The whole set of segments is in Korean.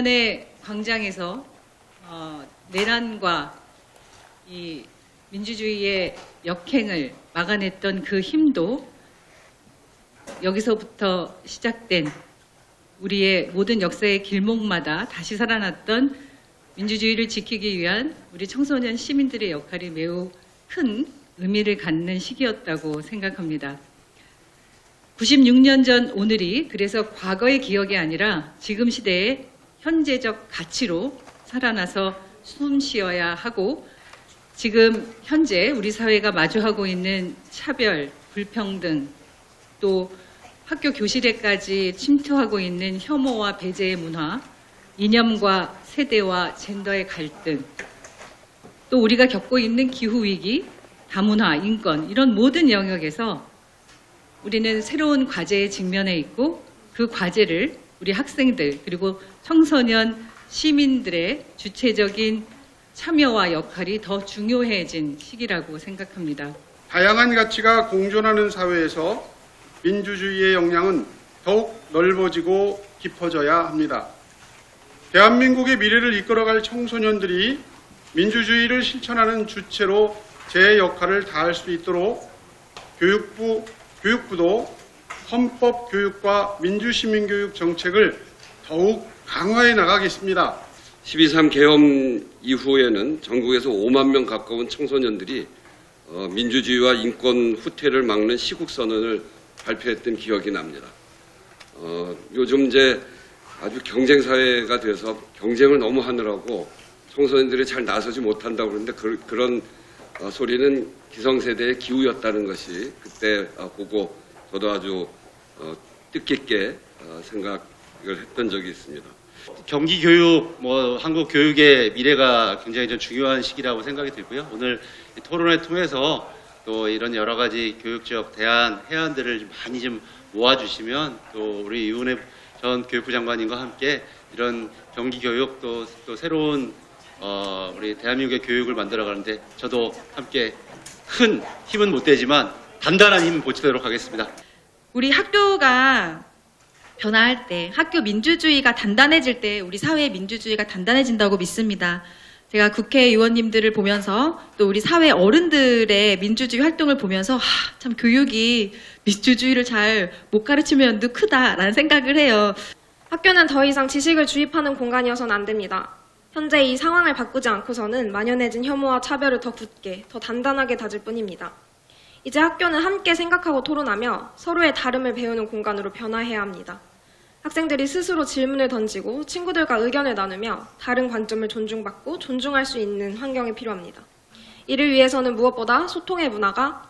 작년에 광장에서 어, 내란과 이 민주주의의 역행을 막아냈던 그 힘도 여기서부터 시작된 우리의 모든 역사의 길목마다 다시 살아났던 민주주의를 지키기 위한 우리 청소년 시민들의 역할이 매우 큰 의미를 갖는 시기였다고 생각합니다. 96년 전 오늘이 그래서 과거의 기억이 아니라 지금 시대의 현재적 가치로 살아나서 숨 쉬어야 하고 지금 현재 우리 사회가 마주하고 있는 차별, 불평등, 또 학교 교실에까지 침투하고 있는 혐오와 배제의 문화, 이념과 세대와 젠더의 갈등, 또 우리가 겪고 있는 기후 위기, 다문화, 인권 이런 모든 영역에서 우리는 새로운 과제에 직면해 있고 그 과제를 우리 학생들 그리고 청소년 시민들의 주체적인 참여와 역할이 더 중요해진 시기라고 생각합니다. 다양한 가치가 공존하는 사회에서 민주주의의 역량은 더욱 넓어지고 깊어져야 합니다. 대한민국의 미래를 이끌어갈 청소년들이 민주주의를 실천하는 주체로 제 역할을 다할 수 있도록 교육부, 교육부도 헌법 교육과 민주시민 교육 정책을 더욱 강화해 나가겠습니다. 12.3 개엄 이후에는 전국에서 5만 명 가까운 청소년들이 어, 민주주의와 인권 후퇴를 막는 시국선언을 발표했던 기억이 납니다. 어, 요즘 이제 아주 경쟁 사회가 돼서 경쟁을 너무 하느라고 청소년들이 잘 나서지 못한다고 그러는데 그, 런 소리는 기성세대의 기우였다는 것이 그때 어, 보고 저도 아주 어, 뜻깊게 어, 생각을 했던 적이 있습니다. 경기 교육, 뭐 한국 교육의 미래가 굉장히 좀 중요한 시기라고 생각이 들고요. 오늘 이 토론을 통해서 또 이런 여러 가지 교육적 대안, 해안들을 좀 많이 좀 모아주시면 또 우리 이훈혜 전 교육부 장관님과 함께 이런 경기 교육 또, 또 새로운 어, 우리 대한민국의 교육을 만들어가는데 저도 함께 큰 힘은 못 되지만 단단한 힘을 보치도록 하겠습니다. 우리 학교가 변화할 때, 학교 민주주의가 단단해질 때 우리 사회의 민주주의가 단단해진다고 믿습니다. 제가 국회의원님들을 보면서 또 우리 사회 어른들의 민주주의 활동을 보면서 하, 참 교육이 민주주의를 잘 못 가르치면 면도 크다라는 생각을 해요. 학교는 더 이상 지식을 주입하는 공간이어서는 안 됩니다. 현재 이 상황을 바꾸지 않고서는 만연해진 혐오와 차별을 더 굳게, 더 단단하게 다질 뿐입니다. 이제 학교는 함께 생각하고 토론하며 서로의 다름을 배우는 공간으로 변화해야 합니다. 학생들이 스스로 질문을 던지고 친구들과 의견을 나누며 다른 관점을 존중받고 존중할 수 있는 환경이 필요합니다. 이를 위해서는 무엇보다 소통의 문화가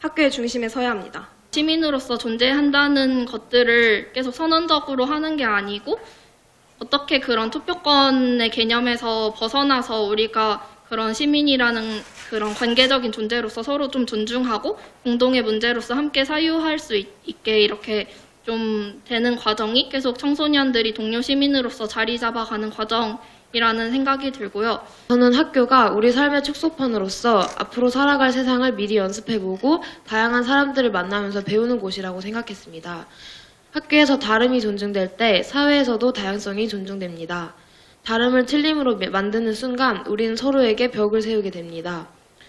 학교의 중심에 서야 합니다. 시민으로서 존재한다는 것들을 계속 선언적으로 하는 게 아니고 어떻게 그런 투표권의 개념에서 벗어나서 우리가 그런 시민이라는 그런 관계적인 존재로서 서로 좀 존중하고 공동의 문제로서 함께 사유할 수 있, 게 이렇게 좀 되는 과정이 계속 청소년들이 동료 시민으로서 자리 잡아가는 과정이라는 생각이 들고요. 저는 학교가 우리 삶의 축소판으로서 앞으로 살아갈 세상을 미리 연습해보고 다양한 사람들을 만나면서 배우는 곳이라고 생각했습니다. 학교에서 다름이 존중될 때 사회에서도 다양성이 존중됩니다. 다름을 틀림으로 만드는 순간 우리는 서로에게 벽을 세우게 됩니다.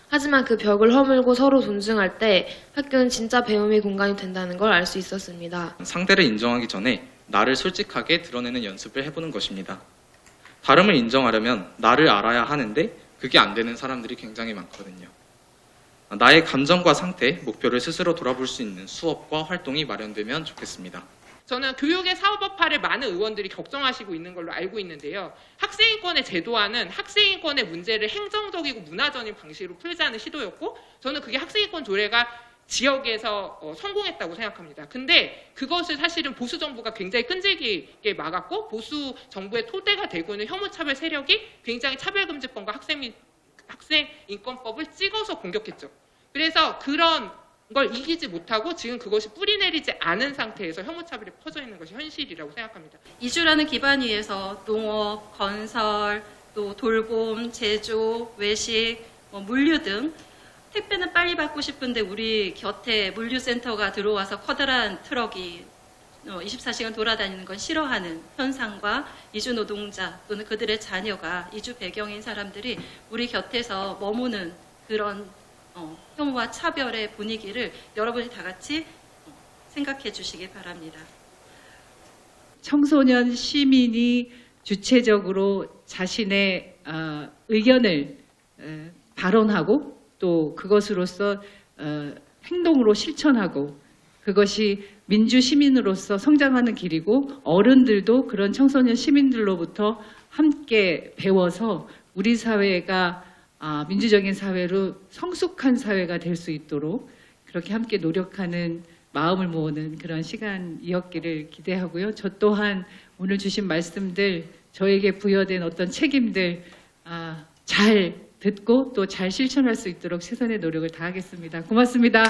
하지만 그 벽을 허물고 서로 존중할 때 학교는 진짜 배움의 공간이 된다는 걸 알 수 있었습니다. 상대를 인정하기 전에 나를 솔직하게 드러내는 연습을 해보는 것입니다. 다름을 인정하려면 나를 알아야 하는데 그게 안 되는 사람들이 굉장히 많거든요. 나의 감정과 상태, 목표를 스스로 돌아볼 수 있는 수업과 활동이 마련되면 좋겠습니다. 저는 교육의 사업업화를 많은 의원들이 걱정하시고 있는 걸로 알고 있는데요. 학생인권의 제도화는 학생인권의 문제를 행정적이고 문화적인 방식으로 풀자는 시도였고, 저는 그게 학생인권 조례가 지역에서 어, 성공했다고 생각합니다. 근데 그것을 사실은 보수 정부가 굉장히 끈질기게 막았고 보수 정부의 토대가 되고 있는 혐오차별 세력이 굉장히 차별금지법과 학생 학생인권법을 찍어서 공격했죠. 그래서 그런 걸 이기지 못하고 지금 그것이 뿌리 내리지 않은 상태에서 혐오차별이 퍼져 있는 것이 현실이라고 생각합니다. 이주라는 기반 위에서 농업, 건설, 또 돌봄, 제조, 외식, 뭐 물류 등 택배는 빨리 받고 싶은데 우리 곁에 물류센터가 들어와서 커다란 트럭이 어, 24시간 돌아다니는 건 싫어하는 현상과 이주 노동자 또는 그들의 자녀가 이주 배경인 사람들이 우리 곁에서 머무는 그런 어, 혐오와 차별의 분위기를 여러분이 다 같이 어, 생각해 주시기 바랍니다. 청소년 시민이 주체적으로 자신의 어, 의견을 에, 발언하고 또 그것으로서 어, 행동으로 실천하고 그것이 민주 시민으로서 성장하는 길이고 어른들도 그런 청소년 시민들로부터 함께 배워서 우리 사회가 아, 민주적인 사회로 성숙한 사회가 될 수 있도록 그렇게 함께 노력하는 마음을 모으는 그런 시간이었기를 기대하고요. 저 또한 오늘 주신 말씀들 저에게 부여된 어떤 책임들 아, 잘 듣고 또 잘 실천할 수 있도록 최선의 노력을 다하겠습니다. 고맙습니다.